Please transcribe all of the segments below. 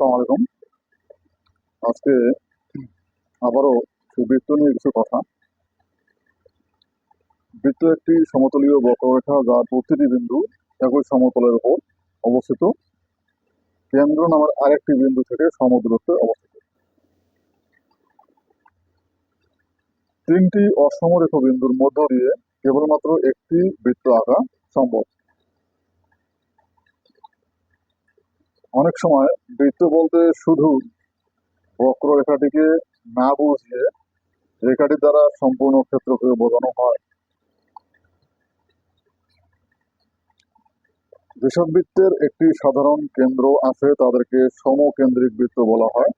আসসালামু আলাইকুম। আজকে আবারও বৃত্ত নিয়ে কিছু কথা। বৃত্ত একটি সমতলীয় বক্ররেখা যার প্রতিটি বিন্দু একই সমতলের উপর অবস্থিত। কেন্দ্র নামের আরেকটি বিন্দু থেকে সমদূরত্বে অবস্থিত। তিনটি অসমরেখ বিন্দুর মধ্য দিয়ে কেবলমাত্র একটি বৃত্ত আঁকা সম্ভব। অনেক সময় বৃত্ত বলতে শুধু বক্ররেখাটিকে না বুঝিয়ে রেখাটি দ্বারা সম্পূর্ণ ক্ষেত্রকে বোঝানো হয়। যেসব বৃত্তের একটি সাধারণ কেন্দ্র আছে, তাদেরকে সমকেন্দ্রিক বৃত্ত বলা হয়।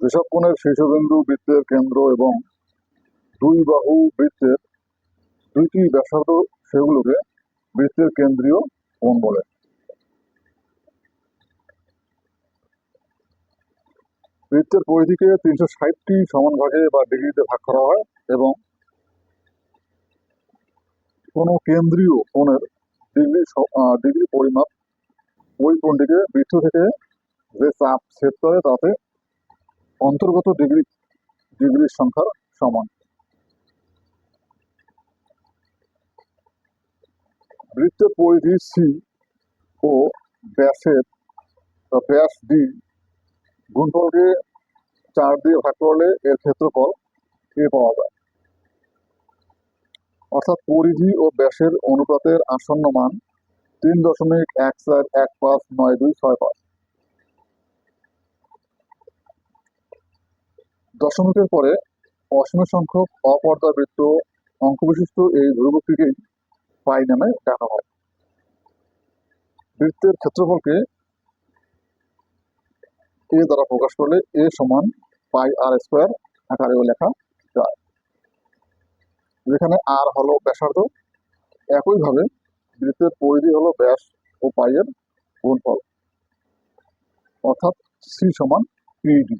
যেসব কোণের শীর্ষবিন্দু বৃত্তের কেন্দ্র এবং দুই বাহু বৃত্তের দুইটি ব্যাসার্ধ, সেগুলোকে বৃত্তের কেন্দ্রীয় কোণ বলে? বৃত্তের পরিধিকে তিনশো ষাটটি সমান ভাগে বা ডিগ্রিতে ভাগ করা হয় এবং কোনো কেন্দ্রীয় কোণের ডিগ্রি ডিগ্রি পরিমাপ ওই কোণটিকে বৃত্ত থেকে যে চাপ ছেদ করে তাতে অন্তর্গত ডিগ্রি, ডিগ্রির সংখ্যার সমান। বৃত্তের পরিধি সি ও ব্যাসের ব্যাস ডি গুণফলকে চার দিয়ে ভাগ করলে এর ক্ষেত্রফল এ পাওয়া যায়। অর্থাৎ পরিধি ও ব্যাসের অনুপাতের আসন্ন মান তিন দশমিক এক চার এক পাঁচ নয় দুই ছয় পাঁচ। দশমিকের পরে অসীম সংখ্যক অপর্যাবৃত্ত অঙ্কবিশিষ্ট এই ধ্রুবকটিকেই পাই নামে ডাকা হয়। বৃত্তের ক্ষেত্রফলকে এ দ্বারা প্রকাশ করলে এ সমান পাই আর স্কোয়ার আকারেও লেখা যায়। যেখানে আর হলো ব্যাসার্ধ, একইভাবে বৃত্তের পরিধি হলো ব্যাস ও পাইয়ের গুণফল। অর্থাৎ সি সমান পিডি